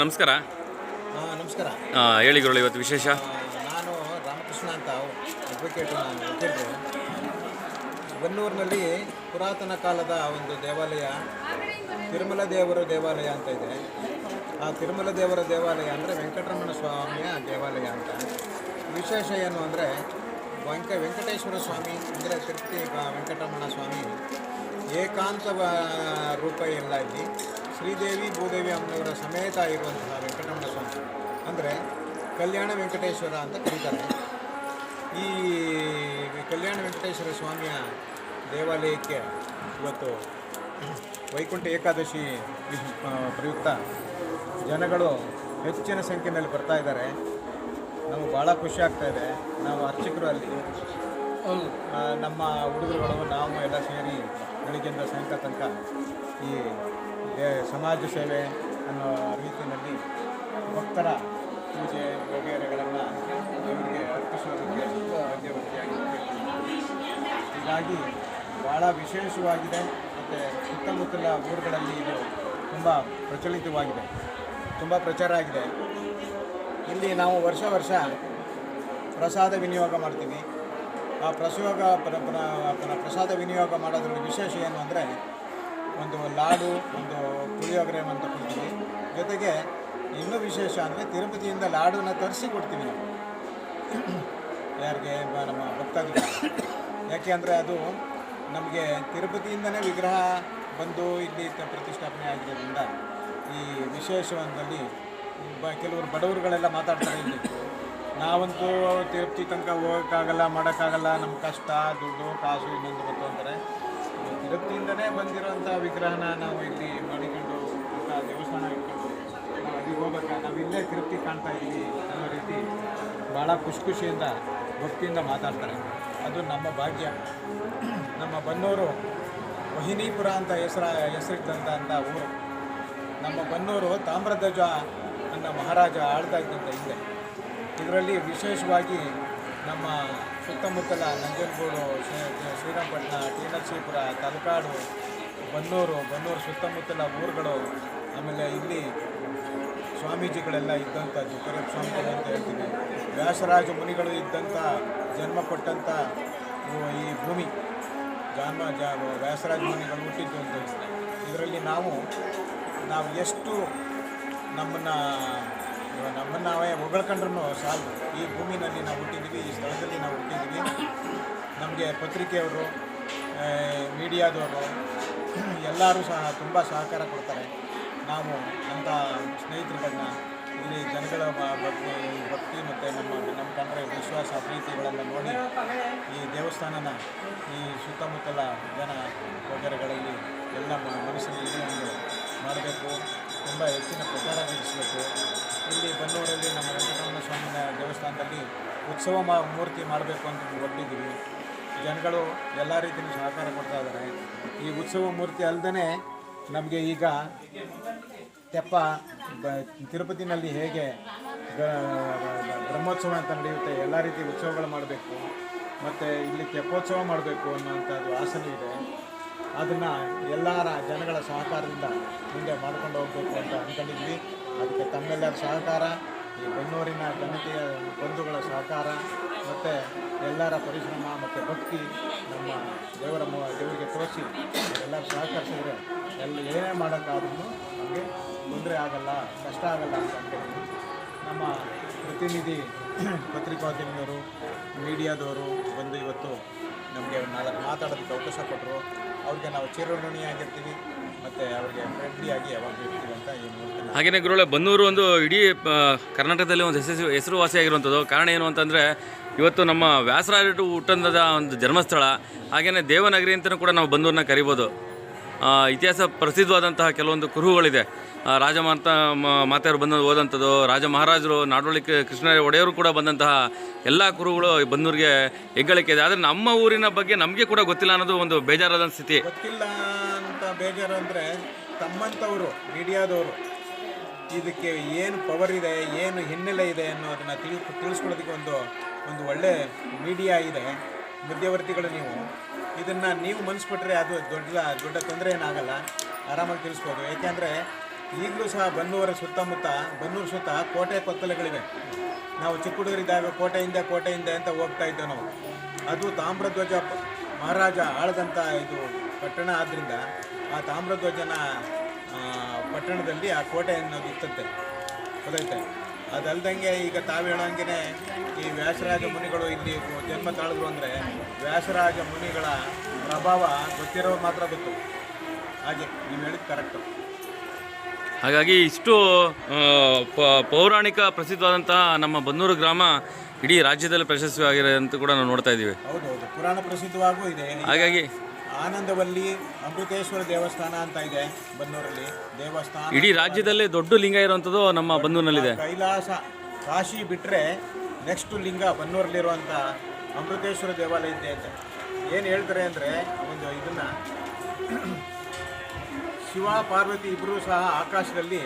ನಮಸ್ಕಾರ. ಹಾಂ ನಮಸ್ಕಾರ. ಹೇಳಿ ಗುರುಳು ಇವತ್ತು ವಿಶೇಷ? ನಾನು ರಾಮಕೃಷ್ಣ ಅಂತ ಅಡ್ವೊಕೇಟ್ ನಾನು ಬನ್ನೂರಿನಲ್ಲಿ ಪುರಾತನ ಕಾಲದ ಒಂದು ದೇವಾಲಯ ತಿರುಮಲ ದೇವರ ದೇವಾಲಯ ಅಂತ ಇದೆ. ಆ ತಿರುಮಲ ದೇವರ ದೇವಾಲಯ ಅಂದರೆ ವೆಂಕಟರಮಣ ಸ್ವಾಮಿಯ ದೇವಾಲಯ ಅಂತ. ವಿಶೇಷ ಏನು ಅಂದರೆ ವೆಂಕ, ವೆಂಕಟೇಶ್ವರ ಸ್ವಾಮಿ, ಅಂದರೆ ತಿರುಪತಿ ವೆಂಕಟರಮಣ ಸ್ವಾಮಿ, ಏಕಾಂತ ರೂಪ ಎಲ್ಲ ಇಲ್ಲಿ. ಶ್ರೀದೇವಿ, ಭೂದೇವಿ ಅಮ್ಮನವರ ಸಮೇತ ಇರುವಂತಹ ವೆಂಕಟರಮಣ ಸ್ವಾಮಿ. ಅಂದರೆ ಕಲ್ಯಾಣ ವೆಂಕಟೇಶ್ವರ ಅಂತ ಕರೀತಾರೆ. ಈ ಕಲ್ಯಾಣ ವೆಂಕಟೇಶ್ವರ ಸ್ವಾಮಿಯ ದೇವಾಲಯಕ್ಕೆ ಇವತ್ತು ವೈಕುಂಠ ಏಕಾದಶಿ ಪ್ರಯುಕ್ತ ಜನಗಳು ಹೆಚ್ಚಿನ ಸಂಖ್ಯೆಯಲ್ಲಿ ಬರ್ತಾ ಇದ್ದಾರೆ. ನಮಗೆ ಭಾಳ ಖುಷಿ ಆಗ್ತಾ ಇದೆ. ನಾವು ಅರ್ಚಕರು ಅಲ್ಲಿ. ನಮ್ಮ ಹುಡುಗರುಗಳು ನಾವು ಎಲ್ಲ ಸೇರಿ ಬೆಳಿಗ್ಗೆಯಿಂದ ಸಾಯಂಕಾಲ ತನಕ ಈ ಸಮಾಜ ಸೇವೆ ಅನ್ನೋ ರೀತಿಯಲ್ಲಿ ಭಕ್ತರ ಪೂಜೆ ವಗೇರೆಗಳನ್ನು ದೇವರಿಗೆ ಅರ್ಪಿಸೋದಕ್ಕೆ ಮಧ್ಯವರ್ತಿಯಾಗಿ ಹೀಗಾಗಿ ಭಾಳ ವಿಶೇಷವಾಗಿದೆ. ಮತ್ತು ಸುತ್ತಮುತ್ತಲ ಊರುಗಳಲ್ಲಿ ಇದು ತುಂಬ ಪ್ರಚಲಿತವಾಗಿದೆ. ತುಂಬ ಪ್ರಚಾರ ಆಗಿದೆ. ಇಲ್ಲಿ ನಾವು ವರ್ಷ ವರ್ಷ ಪ್ರಸಾದ ವಿನಿಯೋಗ ಮಾಡ್ತೀವಿ. ಆ ಪ್ರಸೋಗ ಪ್ರ- ಪ್ರ- ಪ್ರ- ಪ್ರಸಾದ ವಿನಿಯೋಗ ಮಾಡೋದ್ರಲ್ಲಿ ವಿಶೇಷ ಏನು ಅಂದರೆ ಒಂದು ಲಾಡು, ಒಂದು ಪುಳಿಯೋಗರೆ ಅಂತ ಕೊಡ್ತೀವಿ. ಜೊತೆಗೆ ಇನ್ನೂ ವಿಶೇಷ ಅಂದರೆ ತಿರುಪತಿಯಿಂದ ಲಾಡನ್ನ ತರಿಸಿ ಕೊಡ್ತೀವಿ ನಾವು. ಯಾರಿಗೆ ನಮ್ಮ ಭಕ್ತಾದಿಗಳು. ಯಾಕೆ ಅಂದರೆ ಅದು ನಮಗೆ ತಿರುಪತಿಯಿಂದನೇ ವಿಗ್ರಹ ಬಂದು ಇಲ್ಲಿ ಪ್ರತಿಷ್ಠಾಪನೆ ಆಗಿರೋದ್ರಿಂದ ಈ ವಿಶೇಷವೊಂದಲ್ಲಿ ಬ ಕೆಲವರು ಬಡವರುಗಳೆಲ್ಲ ಮಾತಾಡ್ತಾರೆ ಇಲ್ಲಿ. ನಾವಂತೂ ತಿರುಪತಿ ತನಕ ಹೋಗೋಕ್ಕಾಗಲ್ಲ, ಮಾಡೋಕ್ಕಾಗಲ್ಲ ನಮ್ಮ ಕಷ್ಟ, ದುಡ್ಡು, ಕಾಸು ಇನ್ನೊಂದು ಬಂತು ಅಂತಾರೆ. ತಿರುಪತಿಯಿಂದನೇ ಬಂದಿರೋಂಥ ವಿಗ್ರಹನ ನಾವು ಇಲ್ಲಿ ಮಾಡಿಕೊಂಡು ದೇವಸ್ಥಾನ ಇಟ್ಕೊಂಡು ನಾವು ಅಲ್ಲಿಗೆ ಹೋಗ್ಬೇಕಾ ನಾವು ಇಲ್ಲೇ ತಿರುಪತಿ ಕಾಣ್ತಾ ಇದ್ದೀವಿ ಅನ್ನೋ ರೀತಿ ಭಾಳ ಖುಷಿ ಖುಷಿಯಿಂದ ಭಕ್ತಿಯಿಂದ ಮಾತಾಡ್ತಾರೆ. ಅದು ನಮ್ಮ ಭಾಗ್ಯ. ನಮ್ಮ ಬನ್ನೂರು ವಹಿನೀಪುರ ಅಂತ ಹೆಸರ ಹೆಸರಿದ್ದಂಥ ಊರು. ನಮ್ಮ ಬನ್ನೂರು ತಾಮ್ರಧ್ವಜ ಅನ್ನೋ ಮಹಾರಾಜ ಆಳ್ತಾ ಇದ್ದಂಥ ಹಿಂದೆ. ಇದರಲ್ಲಿ ವಿಶೇಷವಾಗಿ ನಮ್ಮ ಸುತ್ತಮುತ್ತಲ ನಂಜನಗೂಡು, ಶ್ರೀ- ಶ್ರೀರಂಗಪಟ್ಟಣ ಟಿ ನರಸೀಪುರ ತಲಕಾಡು, ಬನ್ನೂರು ಬನ್ನೂರು ಸುತ್ತಮುತ್ತಲ ಊರುಗಳು, ಆಮೇಲೆ ಇಲ್ಲಿ ಸ್ವಾಮೀಜಿಗಳೆಲ್ಲ ಇದ್ದಂಥದ್ದು ಕರೆಪ್ಪ ಸ್ವಾಮಿಗಳು ಅಂತ ಹೇಳ್ತೀವಿ ವ್ಯಾಸರಾಜ ಮುನಿಗಳು ಇದ್ದಂಥ ಜನ್ಮ ಕೊಟ್ಟಂಥ ಈ ಭೂಮಿ ಜಾನ್ಮ ಜಾ, ವ್ಯಾಸರಾಜ ಮುನಿಗಳು ಹುಟ್ಟಿದ್ದು ಅಂತ. ಇದರಲ್ಲಿ ನಾವು ನಾವು ಎಷ್ಟು ನಮ್ಮನ್ನು ನಮ್ಮನ್ನು ನಾವೇ ಹೊಗಳ್ಕೊಂಡ್ರು ಸಾಲು ಈ ಭೂಮಿನಲ್ಲಿ ನಾವು ಹುಟ್ಟಿದ್ದೀವಿ, ಈ ಸ್ಥಳದಲ್ಲಿ ನಾವು ಹುಟ್ಟಿದ್ದೀವಿ. ನಮಗೆ ಪತ್ರಿಕೆಯವರು ಮೀಡಿಯಾದವರು, ಎಲ್ಲರೂ ಸಹ ತುಂಬ ಸಹಕಾರ ಕೊಡ್ತಾರೆ. ನಾವು ಅಂಥ ಸ್ನೇಹಿತರುಗಳನ್ನ ಇಲ್ಲಿ ಜನಗಳ ಭಕ್ತಿ ಭಕ್ತಿ ಮತ್ತು ನಮ್ಮ ನಮ್ಮ ಕಂಡ್ರೆ ವಿಶ್ವಾಸ, ಪ್ರೀತಿಗಳನ್ನು ನೋಡಿ ಈ ದೇವಸ್ಥಾನನ, ಈ ಸುತ್ತಮುತ್ತಲ ಜನ ವಗೇರೆಗಳಲ್ಲಿ ಎಲ್ಲ ಮನಸ್ಸಿನಲ್ಲಿ ಒಂದು ಮಾಡಬೇಕು. ತುಂಬ ಹೆಚ್ಚಿನ ಪ್ರಚಾರ ನಡೆಸಬೇಕು. ಇಲ್ಲಿ ಬನ್ನೂರಲ್ಲಿ ನಮ್ಮ ವೆಂಕಟರಮಣ ಸ್ವಾಮಿನ ದೇವಸ್ಥಾನದಲ್ಲಿ ಉತ್ಸವ ಮಾ, ಮೂರ್ತಿ ಮಾಡಬೇಕು ಅಂತ ಹೊರಟಿದ್ದೀವಿ ಜನಗಳು ಎಲ್ಲ ರೀತಿಯೂ ಸಹಕಾರ ಕೊಡ್ತಾ ಇದ್ದಾರೆ. ಈ ಉತ್ಸವ ಮೂರ್ತಿ ಅಲ್ಲದೇ ನಮಗೆ ಈಗ ತೆಪ್ಪ ತಿರುಪತಿನಲ್ಲಿ ಹೇಗೆ ಬ್ರಹ್ಮೋತ್ಸವ ಅಂತ ನಡೆಯುತ್ತೆ, ಎಲ್ಲ ರೀತಿ ಉತ್ಸವಗಳು ಮಾಡಬೇಕು, ಮತ್ತು ಇಲ್ಲಿ ತೆಪ್ಪೋತ್ಸವ ಮಾಡಬೇಕು ಅನ್ನುವಂಥದ್ದು ಆಸನ ಇದೆ. ಅದನ್ನು ಎಲ್ಲರ ಜನಗಳ ಸಹಕಾರದಿಂದ ಮುಂದೆ ಮಾಡ್ಕೊಂಡು ಹೋಗಬೇಕು ಅಂತ ಅಂದ್ಕೊಂಡಿದ್ವಿ ಅದಕ್ಕೆ ತಮ್ಮೆಲ್ಲರ ಸಹಕಾರ, ಈ ಬೆನ್ನೂರಿನ ಜನತೆಯ ಬಂಧುಗಳ ಸಹಕಾರ ಮತ್ತು ಎಲ್ಲರ ಪರಿಶ್ರಮ ಮತ್ತು ಭಕ್ತಿ ನಮ್ಮ ದೇವರ ದೇವರಿಗೆ ತೋರಿಸಿ ಎಲ್ಲರೂ ಸಹಕರಿಸಿದ್ರೆ ಎಲ್ಲ ಏನೇ ಮಾಡೋಕ್ಕಾದ್ರೂ ನಮಗೆ ತೊಂದರೆ ಆಗಲ್ಲ, ಕಷ್ಟ ಆಗಲ್ಲ ಅಂತ ಅಂದ್ಕೊಂಡಿದ್ವಿ ನಮ್ಮ ಪ್ರತಿನಿಧಿ ಪತ್ರಿಕೋದ್ಯಮಿಯವರು ಮೀಡಿಯಾದವರು ಬಂದು ಇವತ್ತು ನಮಗೆ ನಾಲ್ಕು ಮಾತಾಡೋದಕ್ಕೆ ಅವಕಾಶ ಕೊಟ್ಟರು ಅವ್ರಿಗೆ ನಾವು ಚಿರಋಣಿಯಾಗಿರ್ತೀವಿ. ಮತ್ತು ಅವ್ರಿಗೆ ಫ್ರೆಂಡ್ಲಿಯಾಗಿ ಯಾವಾಗಲೂ ಇರ್ತೀವಿ ಅಂತ ಈ ಮೂಲಕ ನಾನು ಹಾಗೆಯೇ ಗುರುಳೆ ಬನ್ನೂರು ಒಂದು ಇಡೀ ಆ, ಕರ್ನಾಟಕದಲ್ಲಿ ಒಂದು ಹೆಸರು ಹೆಸರುವಾಸಿಯಾಗಿರುವಂಥದ್ದು ಕಾರಣ ಏನು ಅಂತಂದರೆ ಇವತ್ತು ನಮ್ಮ ವ್ಯಾಸರಾಜರು ಹುಟ್ಟಂದದ ಒಂದು ಜನ್ಮಸ್ಥಳ ಹಾಗೆಯೇ ದೇವನಗರಿ ಅಂತಲೂ ಕೂಡ ನಾವು ಬನ್ನೂರನ್ನ ಕರಿಬೋದು. ಆ, ಇತಿಹಾಸ ಪ್ರಸಿದ್ಧವಾದಂತಹ ಕೆಲವೊಂದು ಕುರುಹುಗಳಿದೆ. ಆ, ರಾಜ ಮಾತ ಮ- ಮಾತೆಯವರು ಬಂದು ಹೋದಂಥದ್ದು ರಾಜ ಮಹಾರಾಜರು ನಾಡೋಳಿ ಕೃಷ್ಣ ಒಡೆಯವರು ಕೂಡ ಬಂದಂತಹ ಎಲ್ಲ ಕುರುಗಳು ಬನ್ನೂರಿಗೆ ಹೆಗ್ಗಳಿಕೆ ಇದೆ. ಆದರೆ ನಮ್ಮ ಊರಿನ ಬಗ್ಗೆ ನಮಗೆ ಕೂಡ ಗೊತ್ತಿಲ್ಲ ಅನ್ನೋದು ಒಂದು ಬೇಜಾರಾದ ಸ್ಥಿತಿ. ಗೊತ್ತಿಲ್ಲ. ಬೇಜಾರು ಅಂದರೆ ತಮ್ಮಂಥವರು, ಮೀಡಿಯಾದವರು. ಇದಕ್ಕೆ ಏನು ಪವರ್ ಇದೆ, ಏನು ಹಿನ್ನೆಲೆ ಇದೆ ಅನ್ನೋದನ್ನು ತಿಳಿ ತಿಳಿಸ್ಕೊಳ್ಳೋದಕ್ಕೆ ಒಂದು ಒಂದು ಒಳ್ಳೆ ಮೀಡಿಯಾ ಇದೆ. ಮಧ್ಯವರ್ತಿಗಳು ನೀವು. ಇದನ್ನು ನೀವು ಮನಸ್ಬಿಟ್ರೆ ಅದು ದೊಡ್ಡ ದೊಡ್ಡ ತೊಂದರೆ ಏನಾಗಲ್ಲ. ಆರಾಮಾಗಿ ತಿಳಿಸ್ಬೋದು. ಏಕೆಂದರೆ ಈಗಲೂ ಸಹ ಬನ್ನೂರ ಸುತ್ತಮುತ್ತ ಬನ್ನೂರು ಸುತ್ತ ಕೋಟೆ ಕೊತ್ತಲೆಗಳಿವೆ. ನಾವು ಚಿಕ್ಕ ಹುಡುಗರಿದ್ದಾಗ ಕೋಟೆಯಿಂದ ಕೋಟೆಯಿಂದ ಅಂತ ಹೋಗ್ತಾ ಇದ್ದೋ ನಾವು. ಅದು ತಾಮ್ರಧ್ವಜ ಮಹಾರಾಜ ಆಳದಂಥ ಇದು ಪಟ್ಟಣ ಆದ್ದರಿಂದ ಆ ತಾಮ್ರಧ್ವಜನ ಪಟ್ಟಣದಲ್ಲಿ ಆ ಕೋಟೆ ಅನ್ನೋದು ಇತ್ತಂತೆ ಗೊತ್ತೈತೆ ಅದಲ್ದಂಗೆ ಈಗ ತಾವು ಹೇಳೋಂಗೆ ಈ ವ್ಯಾಸರಾಜ ಮುನಿಗಳು ಇಲ್ಲಿ ಜನ್ಮ ತಾಳಿದ್ರು ಅಂದರೆ ವ್ಯಾಸರಾಜ ಮುನಿಗಳ ಪ್ರಭಾವ ಗೊತ್ತಿರೋ ಮಾತ್ರ ಗೊತ್ತು. ಹಾಗೆ ನೀವು ಹೇಳಿದ್ದು ಕರೆಕ್ಟು. ಹಾಗಾಗಿ ಇಷ್ಟು ಪ- ಪೌರಾಣಿಕ ಪ್ರಸಿದ್ಧವಾದಂತಹ ನಮ್ಮ ಬನ್ನೂರು ಗ್ರಾಮ ಇಡೀ ರಾಜ್ಯದಲ್ಲಿ ಪ್ರಶಸ್ತಿಯಾಗಿದೆ ಅಂತ ಕೂಡ ನಾವು ನೋಡ್ತಾ ಇದ್ದೀವಿ. ಹೌದು ಹೌದು. ಪುರಾಣ ಪ್ರಸಿದ್ಧವಾಗೂ ಇದೆ. ಹಾಗಾಗಿ ಆನಂದವಲ್ಲಿ ಅಮೃತೇಶ್ವರ ದೇವಸ್ಥಾನ ಅಂತ ಇದೆ ಬನ್ನೂರಲ್ಲಿ. ದೇವಸ್ಥಾನ ಇಡೀ ರಾಜ್ಯದಲ್ಲೇ ದೊಡ್ಡ ಲಿಂಗ ಇರುವಂಥದ್ದು ನಮ್ಮ ಬನ್ನೂರಿನಲ್ಲಿದೆ. ಕೈಲಾಸ ಕಾಶಿ ಬಿಟ್ಟರೆ ನೆಕ್ಸ್ಟ್ ಲಿಂಗ ಬನ್ನೂರಲ್ಲಿರುವಂಥ ಅಮೃತೇಶ್ವರ ದೇವಾಲಯ ಇದೆ ಅಂತ. ಏನು ಹೇಳ್ತಾರೆ ಅಂದರೆ ಒಂದು ಇದನ್ನು ಶಿವ ಪಾರ್ವತಿ ಇಬ್ಬರೂ ಸಹ ಆಕಾಶದಲ್ಲಿ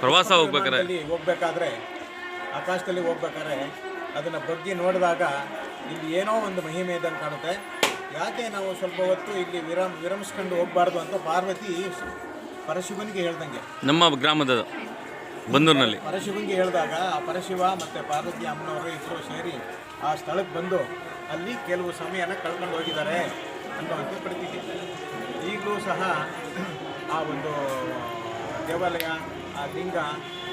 ಪ್ರವಾಸ ಹೋಗ್ಬೇಕಾದ್ರೆ. ಹೋಗ್ಬೇಕಾದ್ರೆ ಆಕಾಶದಲ್ಲಿ ಹೋಗ್ಬೇಕಾದ್ರೆ ಅದನ್ನು ಬಗ್ಗಿ ನೋಡಿದಾಗ ಇಲ್ಲಿ ಏನೋ ಒಂದು ಮಹಿಮೆ ಇದ್ದಂಗೆ ಕಾಣುತ್ತೆ. ಯಾಕೆ ನಾವು ಸ್ವಲ್ಪ ಹೊತ್ತು ಇಲ್ಲಿ ವಿರಮ್ ವಿರಮಿಸ್ಕೊಂಡು ಹೋಗಬಾರ್ದು ಅಂತ ಪಾರ್ವತಿ ಪರಶಿವನಿಗೆ ಹೇಳ್ದಂಗೆ. ನಮ್ಮ ಗ್ರಾಮದ ಬಂದೂರಿನಲ್ಲಿ. ಪರಶಿವನಿಗೆ ಹೇಳಿದಾಗ ಆ ಪರಶಿವ ಮತ್ತು ಪಾರ್ವತಿ ಅಮ್ಮನವರು ಇಬ್ಬರು ಸೇರಿ ಆ ಸ್ಥಳಕ್ಕೆ ಬಂದು ಅಲ್ಲಿ ಕೆಲವು ಸಮಯನ ಕಳ್ಕೊಂಡು ಹೋಗಿದ್ದಾರೆ ಅನ್ನುವಂಥ ಪ್ರತೀತಿ ಈಗಲೂ ಸಹ ಆ ಒಂದು ದೇವಾಲಯ ಆ ಲಿಂಗ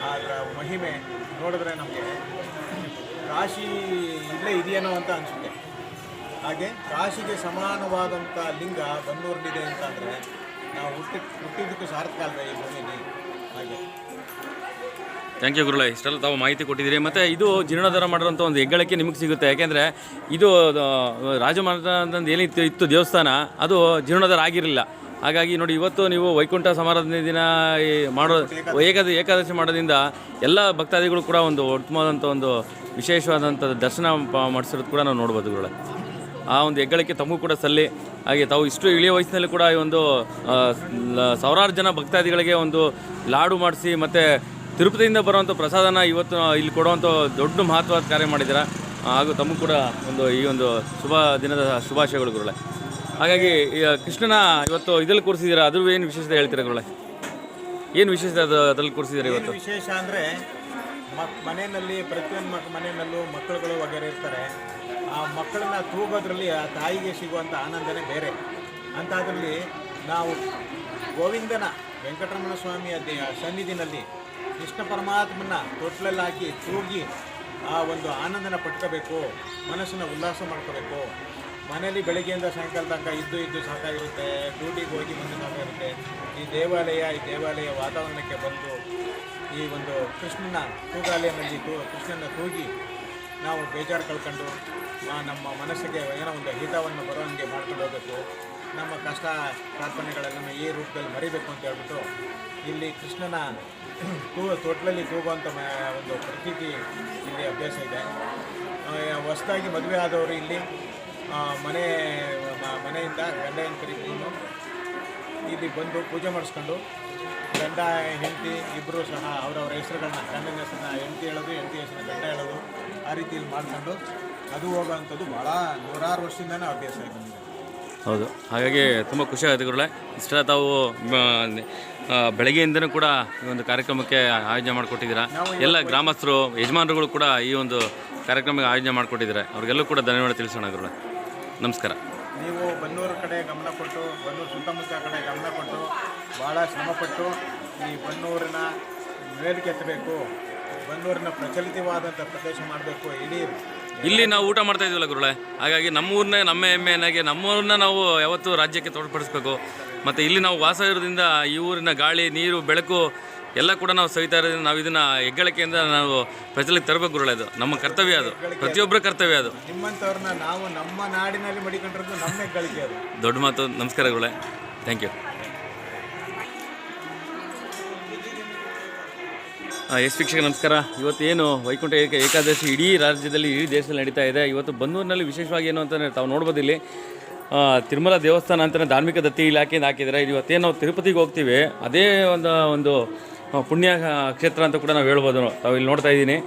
ಅದರ ಮಹಿಮೆ ನೋಡಿದ್ರೆ ನಮಗೆ ಕಾಶಿ ಇಲ್ಲೇ ಇದೆಯೇನೋ ಅಂತ ಅನಿಸುತ್ತೆ. ಹಾಗೆ ರಾಶಿಗೆ ಸಮಾನವಾದಂಥ ಲಿಂಗ ಬಂದೂರಲ್ಲಿದೆ ಅಂತಂದರೆ ನಾವು ಹುಟ್ಟಿ ಹುಟ್ಟಿದ್ದಕ್ಕೂ ಸಾರ್ಥಕ ಅಲ್ವೇ ಈ ಭೂಮಿಯಲ್ಲಿ ಹಾಗೆ. ಥ್ಯಾಂಕ್ ಯು ಗುರುಳೆ ಇಷ್ಟೆಲ್ಲ ತಾವು ಮಾಹಿತಿ ಕೊಟ್ಟಿದ್ದೀರಿ. ಮತ್ತು ಇದು ಜೀರ್ಣೋದ್ಧಾರ ಮಾಡಿರೋಂಥ ಒಂದು ಹೆಗ್ಗಳಿಕೆ ನಿಮಗೆ ಸಿಗುತ್ತೆ. ಯಾಕೆಂದರೆ ಇದು ರಾಜಮಾರ್ಗದಂದು ಏನಿತ್ತು ಇತ್ತು ದೇವಸ್ಥಾನ, ಅದು ಜೀರ್ಣೋದ್ಧಾರ ಆಗಿರಲಿಲ್ಲ. ಹಾಗಾಗಿ ನೋಡಿ, ಇವತ್ತು ನೀವು ವೈಕುಂಠ ಸಮಾರಾಧನೆ ದಿನ ಮಾಡೋ ಏಕಾದ ಏಕಾದಶಿ ಮಾಡೋದ್ರಿಂದ ಎಲ್ಲ ಭಕ್ತಾದಿಗಳು ಕೂಡ ಒಂದು ಉತ್ತಮವಾದಂಥ ಒಂದು ವಿಶೇಷವಾದಂಥ ದರ್ಶನ ಮಾಡಿಸಿರೋದು ಕೂಡ ನಾವು ನೋಡ್ಬೋದು ಗುರುಗಳ. ಆ ಒಂದು ಹೆಗ್ಗಳಿಕೆ ತಮಗೂ ಕೂಡ ಸಲ್ಲಿ. ಹಾಗೆ ತಾವು ಇಷ್ಟು ಇಳಿಯ ವಯಸ್ಸಿನಲ್ಲಿ ಕೂಡ ಈ ಒಂದು ಸಾವಿರಾರು ಜನ ಭಕ್ತಾದಿಗಳಿಗೆ ಒಂದು ಲಾಡು ಮಾಡಿಸಿ ಮತ್ತು ತಿರುಪತಿಯಿಂದ ಬರುವಂಥ ಪ್ರಸಾದನ ಇವತ್ತು ಇಲ್ಲಿ ಕೊಡುವಂಥ ದೊಡ್ಡ ಮಹತ್ವದ ಕಾರ್ಯ ಮಾಡಿದ್ದೀರಾ. ಹಾಗೂ ತಮಗೂ ಕೂಡ ಒಂದು ಈ ಒಂದು ಶುಭ ದಿನದ ಶುಭಾಶಯಗಳು ಗುರುಳೆ ಹಾಗಾಗಿ ಈ ಕೃಷ್ಣನ ಇವತ್ತು ಇದ್ರಲ್ಲಿ ಕೂರಿಸಿದ್ದೀರಾ? ಅದ್ರ ಏನು ವಿಶೇಷತೆ ಹೇಳ್ತೀರಾ ಗುರುಳೆ ಏನು ವಿಶೇಷತೆ ಅದು ಅದ್ರಲ್ಲಿ ಕೂರಿಸಿದ್ದೀರಾ ಇವತ್ತು? ವಿಶೇಷ ಅಂದರೆ ಮಕ್ ಮನೆಯಲ್ಲಿ, ಪ್ರತಿಯೊಂದು ಮಕ್ ಮನೆಯಲ್ಲೂ ಮಕ್ಕಳುಗಳು ವಗೇರೆ ಇರ್ತಾರೆ. ಆ ಮಕ್ಕಳನ್ನ ತೂಗೋದ್ರಲ್ಲಿ ಆ ತಾಯಿಗೆ ಸಿಗುವಂಥ ಆನಂದನೇ ಬೇರೆ. ಅಂಥದ್ರಲ್ಲಿ ನಾವು ಗೋವಿಂದನ ವೆಂಕಟರಮಣ ಸ್ವಾಮಿಯ ದೇ- ಸನ್ನಿಧಿನಲ್ಲಿ ಕೃಷ್ಣ ಪರಮಾತ್ಮನ ತೊಟ್ಲಲ್ಲಿ ಹಾಕಿ ತೂಗಿ ಆ ಒಂದು ಆನಂದನ ಪಟ್ಕೋಬೇಕು ಮನಸ್ಸನ್ನು ಉಲ್ಲಾಸ ಮಾಡ್ಕೋಬೇಕು. ಮನೇಲಿ ಬೆಳಗ್ಗೆಯಿಂದ ಸಾಯಂಕಾಲ ತನಕ ಇದ್ದು ಇದ್ದು ಸಾಕಾಗಿರುತ್ತೆ ಡ್ಯೂಟಿಗೆ ಹೋಗಿ ಬಂದು ಸಾಕಾಗಿರುತ್ತೆ ಈ ದೇವಾಲಯ ಈ ದೇವಾಲಯ ವಾತಾವರಣಕ್ಕೆ ಬಂದು ಈ ಒಂದು ಕೃಷ್ಣನ ತೂಗಾಲಯದಲ್ಲಿ ತೂ ಕೃಷ್ಣನ ತೂಗಿ ನಾವು ಬೇಜಾರು ಕಳ್ಕೊಂಡು ನಮ್ಮ ಮನಸ್ಸಿಗೆ ಏನೋ ಒಂದು ಹಿತವನ್ನು ಬರೋಂಗೆ ಮಾಡ್ಕೊಂಡು ಹೋಗಬೇಕು. ನಮ್ಮ ಕಷ್ಟ ಪ್ರಾರ್ಥನೆಗಳನ್ನು ಈ ರೂಪದಲ್ಲಿ ಮರಿಬೇಕು ಅಂತ ಹೇಳ್ಬಿಟ್ಟು ಇಲ್ಲಿ ಕೃಷ್ಣನ ತೂ ತೊಟ್ಲಲ್ಲಿ ತೂಗುವಂಥ ಒಂದು ಪ್ರತೀತಿ ಇಲ್ಲಿ ಅಭ್ಯಾಸ ಇದೆ. ಹೊಸದಾಗಿ ಮದುವೆ ಆದವರು ಇಲ್ಲಿ ಮನೆ ಮನೆಯಿಂದ ಗಂಡ ಹೆಂಡತಿ ಇಲ್ಲಿ ಬಂದು ಪೂಜೆ ಮಾಡಿಸ್ಕೊಂಡು ಗಂಡ ಹೆಂಡತಿ ಇಬ್ಬರು ಸಹ ಅವರವರ ಹೆಸರುಗಳನ್ನ ಗಂಡನ ಹೆಸರನ್ನ ಹೆಂಡತಿ ಹೇಳೋದು ಹೆಂಡತಿ ಹೆಸರನ್ನ ಗಂಡ ಹೇಳೋದು ಆ ರೀತಿಯಲ್ಲಿ ಮಾಡ್ಕೊಂಡು ಅದು ಹೋಗೋವಂಥದ್ದು ಭಾಳ ನೂರಾರು ವರ್ಷದಿಂದನೇ ಅಭ್ಯಾಸ ಆಗಿ ನಮಗೆ ಹೌದು. ಹಾಗಾಗಿ ತುಂಬ ಖುಷಿ ಆಗುತ್ತೆ ಗುರುಳೆ ಇಷ್ಟ ತಾವು ಬೆಳಗ್ಗೆಯಿಂದನೂ ಕೂಡ ಈ ಒಂದು ಕಾರ್ಯಕ್ರಮಕ್ಕೆ ಆಯೋಜನೆ ಮಾಡಿಕೊಟ್ಟಿದ್ದೀರಾ. ಎಲ್ಲ ಗ್ರಾಮಸ್ಥರು ಯಜಮಾನರುಗಳು ಕೂಡ ಈ ಒಂದು ಕಾರ್ಯಕ್ರಮಕ್ಕೆ ಆಯೋಜನೆ ಮಾಡಿಕೊಟ್ಟಿದ್ದಾರೆ. ಅವ್ರಿಗೆಲ್ಲೂ ಕೂಡ ಧನ್ಯವಾದ ತಿಳಿಸೋಣ ಗುರುಳೆ ನಮಸ್ಕಾರ. ನೀವು ಬನ್ನೂರು ಕಡೆ ಗಮನ ಕೊಟ್ಟು ಬನ್ನೂರು ಸುತ್ತಮುತ್ತ ಕಡೆ ಗಮನ ಕೊಟ್ಟು ಭಾಳ ಶ್ರಮಪಟ್ಟು ಈ ಬನ್ನೂರಿನ ಮೇಲಕ್ಕೆತ್ತಬೇಕು ಬನ್ನೂರಿನ ಪ್ರಚಲಿತವಾದಂಥ ಪ್ರದೇಶ ಮಾಡಬೇಕು ಇಡೀ ಇಲ್ಲಿ ನಾವು ಊಟ ಮಾಡ್ತಾ ಇದೀವಲ್ಲ ಗುರುಳೆ ಹಾಗಾಗಿ ನಮ್ಮೂರನ್ನೇ ನಮ್ಮ ಹೆಮ್ಮೆನಾಗೆ ನಮ್ಮೂರನ್ನ ನಾವು ಯಾವತ್ತೂ ರಾಜ್ಯಕ್ಕೆ ತೋಡ್ಪಡಿಸ್ಬೇಕು. ಮತ್ತು ಇಲ್ಲಿ ನಾವು ವಾಸ ಇರೋದ್ರಿಂದ ಈ ಊರಿನ ಗಾಳಿ ನೀರು ಬೆಳಕು ಎಲ್ಲ ಕೂಡ ನಾವು ಸವಿತಾ ಇರೋದ್ರಿಂದ ನಾವು ಇದನ್ನ ಹೆಗ್ಗಳಿಕೆಯಿಂದ ನಾವು ಪ್ರಚಲಿಗೆ ತರಬೇಕು ಗುರುಳೆದು ನಮ್ಮ ಕರ್ತವ್ಯ ಅದು. ಪ್ರತಿಯೊಬ್ಬರ ಕರ್ತವ್ಯ ಅದು. ನಿಮ್ಮಂಥವ್ರನ್ನ ನಾವು ನಮ್ಮ ನಾಡಿನಲ್ಲಿ ಮಡಿಕೊಂಡಿರೋದು ನಮ್ಮ ಹೆಗ್ಗಳಿಕೆ ಅದು. ದೊಡ್ಡ ಮಾತು. ನಮಸ್ಕಾರ ಗುರುಳೆ ಥ್ಯಾಂಕ್ ಯು ಎಸ್ ವೀಕ್ಷಕ ನಮಸ್ಕಾರ. ಇವತ್ತು ಏನು ವೈಕುಂಠ ಏಕ ಏಕಾದಶಿ ಇಡೀ ರಾಜ್ಯದಲ್ಲಿ ಇಡೀ ದೇಶದಲ್ಲಿ ನಡೀತಾ ಇದೆ. ಇವತ್ತು ಬನ್ನೂರಿನಲ್ಲಿ ವಿಶೇಷವಾಗಿ ಏನು ಅಂತಂದರೆ ತಾವು ನೋಡ್ಬೋದು ಇಲ್ಲಿ ತಿರುಮಲ ದೇವಸ್ಥಾನ ಅಂತಲೇ ಧಾರ್ಮಿಕ ದತ್ತಿ ಇಲಾಖೆಯಿಂದ ಹಾಕಿದ್ದಾರೆ. ಇವತ್ತೇನು ನಾವು ತಿರುಪತಿಗೆ ಹೋಗ್ತೀವಿ ಅದೇ ಒಂದು ಒಂದು ಪುಣ್ಯ ಕ್ಷೇತ್ರ ಅಂತ ಕೂಡ ನಾವು ಹೇಳ್ಬೋದು. ನಾವು ಇಲ್ಲಿ ನೋಡ್ತಾ ಇದ್ದೀನಿ.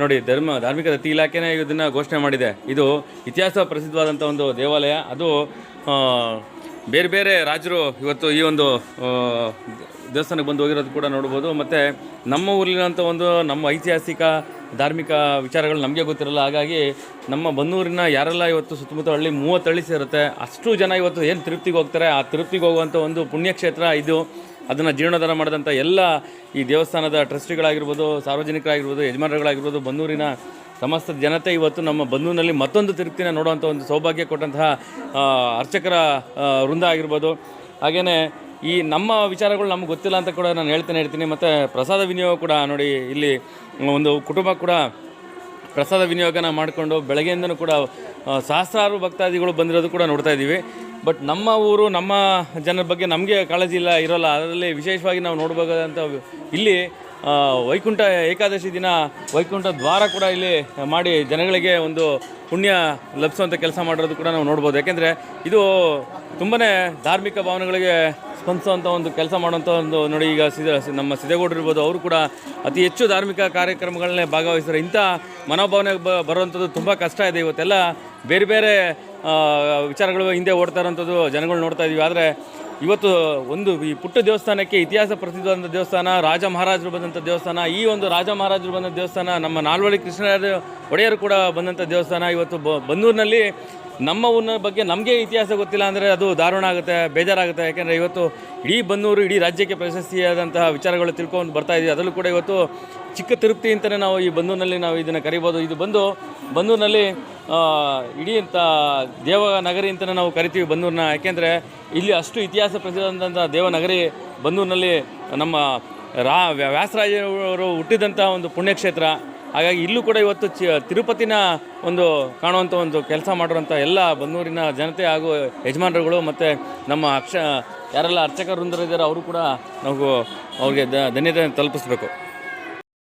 ನೋಡಿ, ಧರ್ಮ, ಧಾರ್ಮಿಕ ದತ್ತಿ ಇಲಾಖೆನೇ ಇದನ್ನು ಘೋಷಣೆ ಮಾಡಿದೆ. ಇದು ಇತಿಹಾಸ ಪ್ರಸಿದ್ಧವಾದಂಥ ಒಂದು ದೇವಾಲಯ. ಅದು ಬೇರೆ ಬೇರೆ ರಾಜರು ಇವತ್ತು ಈ ಒಂದು ದೇವಸ್ಥಾನಕ್ಕೆ ಬಂದು ಹೋಗಿರೋದು ಕೂಡ ನೋಡ್ಬೋದು. ಮತ್ತು ನಮ್ಮ ಊರಿನಂಥ ಒಂದು, ನಮ್ಮ ಐತಿಹಾಸಿಕ, ಧಾರ್ಮಿಕ ವಿಚಾರಗಳು ನಮಗೆ ಗೊತ್ತಿರಲ್ಲ. ಹಾಗಾಗಿ ನಮ್ಮ ಬನ್ನೂರಿನ ಯಾರೆಲ್ಲ ಇವತ್ತು ಸುತ್ತಮುತ್ತ ಹಳ್ಳಿ ಮೂವತ್ತು ಹಳ್ಳಿ ಸೇರುತ್ತೆ, ಅಷ್ಟು ಜನ ಇವತ್ತು ಏನು ತಿರುಪ್ತಿಗೆ ಹೋಗ್ತಾರೆ? ಆ ತಿರುಪ್ತಿಗೆ ಹೋಗುವಂಥ ಒಂದು ಪುಣ್ಯಕ್ಷೇತ್ರ ಇದು. ಅದನ್ನು ಜೀರ್ಣೋದ್ಧಾರ ಮಾಡಿದಂಥ ಎಲ್ಲ ಈ ದೇವಸ್ಥಾನದ ಟ್ರಸ್ಟಿಗಳಾಗಿರ್ಬೋದು, ಸಾರ್ವಜನಿಕರಾಗಿರ್ಬೋದು, ಯಜಮಾನರುಗಳಾಗಿರ್ಬೋದು, ಬಂದೂರಿನ ಸಮಸ್ತ ಜನತೆ ಇವತ್ತು ನಮ್ಮ ಬಂಧುವಿನಲ್ಲಿ ಮತ್ತೊಂದು ತಿರುಪ್ತಿನ ನೋಡುವಂಥ ಒಂದು ಸೌಭಾಗ್ಯ ಕೊಟ್ಟಂತಹ ಅರ್ಚಕರ ವೃಂದ ಆಗಿರ್ಬೋದು. ಹಾಗೆಯೇ ಈ ನಮ್ಮ ವಿಚಾರಗಳು ನಮ್ಗೆ ಗೊತ್ತಿಲ್ಲ ಅಂತ ಕೂಡ ನಾನು ಹೇಳ್ತಾನೆ, ಹೇಳ್ತೀನಿ. ಮತ್ತು ಪ್ರಸಾದ ವಿನಿಯೋಗ ಕೂಡ ನೋಡಿ ಇಲ್ಲಿ ಒಂದು ಕುಟುಂಬ ಕೂಡ ಪ್ರಸಾದ ವಿನಿಯೋಗನ ಮಾಡಿಕೊಂಡು ಬೆಳಗ್ಗೆಯಿಂದನೂ ಕೂಡ ಸಹಸ್ರಾರು ಭಕ್ತಾದಿಗಳು ಬಂದಿರೋದು ಕೂಡ ನೋಡ್ತಾ ಇದ್ದೀವಿ. ಬಟ್ ನಮ್ಮ ಊರು, ನಮ್ಮ ಜನರ ಬಗ್ಗೆ ನಮಗೆ ಕಾಳಜಿ ಇಲ್ಲ, ಇರೋಲ್ಲ. ಅದರಲ್ಲಿ ವಿಶೇಷವಾಗಿ ನಾವು ನೋಡಬೇಕಾದಂಥ ಇಲ್ಲಿ ವೈಕುಂಠ ಏಕಾದಶಿ ದಿನ ವೈಕುಂಠ ದ್ವಾರ ಕೂಡ ಇಲ್ಲಿ ಮಾಡಿ ಜನಗಳಿಗೆ ಒಂದು ಪುಣ್ಯ ಲಭಿಸುವಂಥ ಕೆಲಸ ಮಾಡಿರೋದು ಕೂಡ ನಾವು ನೋಡ್ಬೋದು. ಯಾಕೆಂದರೆ ಇದು ತುಂಬಾ ಧಾರ್ಮಿಕ ಭಾವನೆಗಳಿಗೆ ಸ್ಪಂದಿಸುವಂಥ ಒಂದು ಕೆಲಸ ಮಾಡುವಂಥ ಒಂದು ನೋಡಿ ಈಗ ಸಿದ ನಮ್ಮ ಸಿದ್ದೇಗೌಡರು ಇರ್ಬೋದು, ಅವರು ಕೂಡ ಅತಿ ಹೆಚ್ಚು ಧಾರ್ಮಿಕ ಕಾರ್ಯಕ್ರಮಗಳನ್ನೇ ಭಾಗವಹಿಸ್ತಾರೆ. ಇಂಥ ಮನೋಭಾವನೆ ಬ ಬರುವಂಥದ್ದು ತುಂಬ ಕಷ್ಟ ಇದೆ. ಇವತ್ತೆಲ್ಲ ಬೇರೆ ಬೇರೆ ವಿಚಾರಗಳು ಹಿಂದೆ ಓಡ್ತಾ ಇರೋಂಥದ್ದು ಜನಗಳು ನೋಡ್ತಾ ಇದ್ದೀವಿ ಆದರೆ ಇವತ್ತು ಒಂದು ಈ ಪುಟ್ಟ ದೇವಸ್ಥಾನಕ್ಕೆ ಇತಿಹಾಸ ಪ್ರಸಿದ್ಧವಾದಂಥ ದೇವಸ್ಥಾನ, ರಾಜ ಮಹಾರಾಜರು ಬಂದಂಥ ದೇವಸ್ಥಾನ, ಈ ಒಂದು ರಾಜ ಮಹಾರಾಜರು ಬಂದ ದೇವಸ್ಥಾನ, ನಮ್ಮ ನಾಲ್ವಳ್ಳಿ ಕೃಷ್ಣರಾಜ ಒಡೆಯರು ಕೂಡ ಬಂದಂಥ ದೇವಸ್ಥಾನ ಇವತ್ತು ಬ ಬನ್ನೂರಿನಲ್ಲಿ ನಮ್ಮ ಊರಿನ ಬಗ್ಗೆ ನಮಗೆ ಇತಿಹಾಸ ಗೊತ್ತಿಲ್ಲ ಅಂದರೆ ಅದು ದಾರುಣ ಆಗುತ್ತೆ ಬೇಜಾರಾಗುತ್ತೆ. ಯಾಕೆಂದರೆ ಇವತ್ತು ಇಡೀ ಬನ್ನೂರು ಇಡೀ ರಾಜ್ಯಕ್ಕೆ ಪ್ರಶಸ್ತಿಯಾದಂತಹ ವಿಚಾರಗಳು ತಿಳ್ಕೊಂಡು ಬರ್ತಾ ಇದೀವಿ. ಅದರಲ್ಲೂ ಕೂಡ ಇವತ್ತು ಚಿಕ್ಕ ತಿರುಪ್ತಿ ಅಂತಲೇ ನಾವು ಈ ಬನ್ನೂರಿನಲ್ಲಿ ನಾವು ಇದನ್ನು ಕರಿಬೋದು. ಇದು ಬಂದು ಬನ್ನೂರಿನಲ್ಲಿ ಆ, ಇಡೀ ಅಂತ ದೇವನಗರಿ ಅಂತಲೇ ನಾವು ಕರಿತೀವಿ ಬನ್ನೂರನ್ನ ಯಾಕೆಂದರೆ ಇಲ್ಲಿ ಅಷ್ಟು ಇತಿಹಾಸ ಪ್ರಸಿದ್ಧವಾದಂಥ ದೇವನಗರಿ ಬನ್ನೂರಿನಲ್ಲಿ ನಮ್ಮ ರಾ ವ್ಯಾ- ವ್ಯಾಸರಾಜರು ಹುಟ್ಟಿದಂಥ ಒಂದು ಪುಣ್ಯಕ್ಷೇತ್ರ. ಹಾಗಾಗಿ ಇಲ್ಲೂ ಕೂಡ ಇವತ್ತು ಚಿ ತಿರುಪತಿನ ಒಂದು ಕಾಣುವಂಥ ಒಂದು ಕೆಲಸ ಮಾಡುವಂಥ ಎಲ್ಲ ಬನ್ನೂರಿನ ಜನತೆ ಹಾಗೂ ಯಜಮಾನರುಗಳು ಮತ್ತು ನಮ್ಮ ಅಕ್ಷ ಯಾರೆಲ್ಲ ಅರ್ಚಕ ವೃಂದರಿದ್ದಾರೆ ಅವರು ಕೂಡ ನಾವು ಅವ್ರಿಗೆ ಧನ್ಯತೆ ತಲುಪಿಸ್ಬೇಕು.